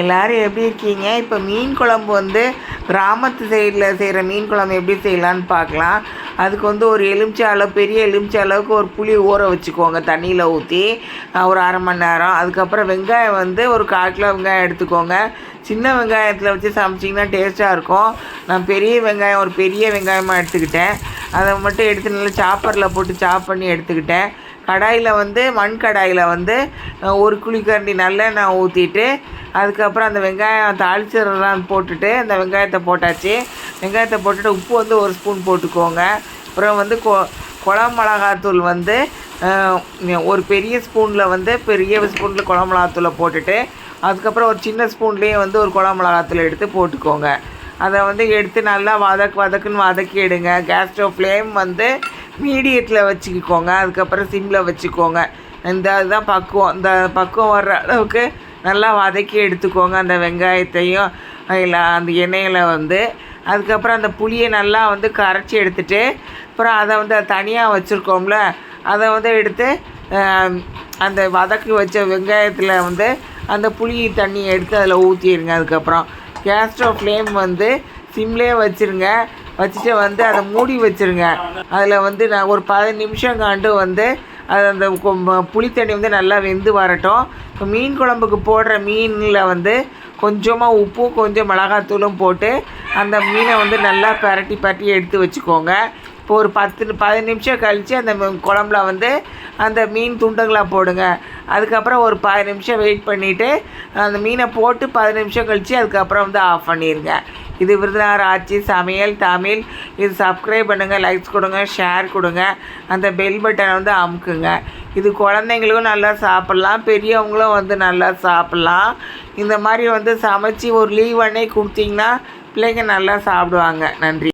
எல்லாரும் எப்படி இருக்கீங்க? இப்போ மீன் குழம்பு வந்து கிராமத்து சைடில் செய்கிற மீன் குழம்பு எப்படி செய்யலான்னு பார்க்கலாம் அதுக்கு வந்து ஒரு எலுமிச்சை அளவு பெரிய எலுமிச்சை அளவுக்கு ஒரு புளி ஊற வச்சுக்கோங்க தண்ணியில் ஊற்றி ஒரு அரை மணி நேரம். அதுக்கப்புறம் வெங்காயம் வந்து ஒரு கால் கிலோ வெங்காயம் எடுத்துக்கோங்க. சின்ன வெங்காயத்தில் வச்சு சமைச்சிங்கன்னா டேஸ்ட்டாக இருக்கும். நான் பெரிய வெங்காயம் ஒரு பெரிய வெங்காயமாக எடுத்துக்கிட்டேன். அதை மட்டும் எடுத்து நல்லா சாப்பரில் போட்டு சாப் பண்ணி எடுத்துக்கிட்டேன். கடாயில் வந்து மண் கடாயில் வந்து ஒரு குழிக்கரண்டி நல்லெண்ணெய் ஊற்றிட்டு அதுக்கப்புறம் அந்த வெங்காயம் தாளிச்சிடலாம் போட்டுட்டு அந்த வெங்காயத்தை போட்டாச்சு. வெங்காயத்தை போட்டுட்டு உப்பு வந்து ஒரு ஸ்பூன் போட்டுக்கோங்க. அப்புறம் வந்து கொ குழம்பு மிளகாத்தூள் வந்து ஒரு பெரிய ஸ்பூனில் வந்து பெரிய ஸ்பூனில் குழம்பு மிளகாத்தூளை போட்டுட்டு அதுக்கப்புறம் ஒரு சின்ன ஸ்பூன்லேயே வந்து ஒரு குழம்பு மிளகாத்தூள் எடுத்து போட்டுக்கோங்க. அதை வந்து எடுத்து நல்லா வதக்கு வதக்குன்னு வதக்கிடுங்க கேஸ் ஸ்டவ் ஃப்ளேம் வந்து மீடியத்தில் வச்சுக்கோங்க அதுக்கப்புறம் சிம்மில் வச்சுக்கோங்க. இந்த இதுதான் பக்குவம். இந்த பக்குவம் வர்ற அளவுக்கு நல்லா வதக்கி எடுத்துக்கோங்க. அந்த வெங்காயத்தையும் இல்லை அந்த எண்ணெயில் வந்து. அதுக்கப்புறம் அந்த புளியை நல்லா வந்து கரைச்சி எடுத்துகிட்டு அப்புறம் அதை வந்து தனியாக வச்சுருக்கோம்ல அதை வந்து எடுத்து அந்த வதக்கி வச்ச வெங்காயத்தில் வந்து அந்த புளி தண்ணியை எடுத்து அதில் ஊற்றிடுங்க அதுக்கப்புறம் கேஸ் ஸ்டவ் ஃப்ளேம் வந்து சிம்லேயே வச்சுருங்க. வச்சுட்டு வந்து அதை மூடி வச்சுருங்க. அதில் வந்து நான் ஒரு பதினஞ்சு நிமிஷம் காண்டு வந்து அது அந்த கொ- புளி தண்ணி வந்து நல்லா வெந்து வரட்டும். இப்போ மீன் குழம்புக்கு போடுற மீனில் வந்து கொஞ்சமாக உப்பும் கொஞ்சம் மிளகாத்தூளும் போட்டு அந்த மீனை வந்து நல்லா பரட்டி பரட்டி எடுத்து வச்சுக்கோங்க. ஒரு பத்து பதினஞ்சு நிமிஷம் கழித்து அந்த குழம்புல வந்து அந்த மீன் துண்டுங்களாக போடுங்க. அதுக்கப்புறம் ஒரு பதினஞ்சு நிமிஷம் வெயிட் பண்ணிவிட்டு அந்த மீனை போட்டு பதினஞ்சு நிமிஷம் கழித்து அதுக்கப்புறம் வந்து ஆஃப் பண்ணிடுங்க இது விருதுநகர் ஆட்சி சமையல் தமிழ். இது சப்ஸ்கிரைப் பண்ணுங்கள் லைக்ஸ் கொடுங்க ஷேர் கொடுங்க. அந்த பெல் பட்டனை வந்து அமுக்குங்க. இது குழந்தைங்களுக்கும் நல்லா சாப்பிட்லாம் பெரியவங்களும் வந்து நல்லா சாப்பிட்லாம். இந்த மாதிரி வந்து சமைச்சு ஒரு லீவ் அன்னைக்கு கொடுத்தீங்கன்னா பிள்ளைங்க நல்லா சாப்பிடுவாங்க. நன்றி.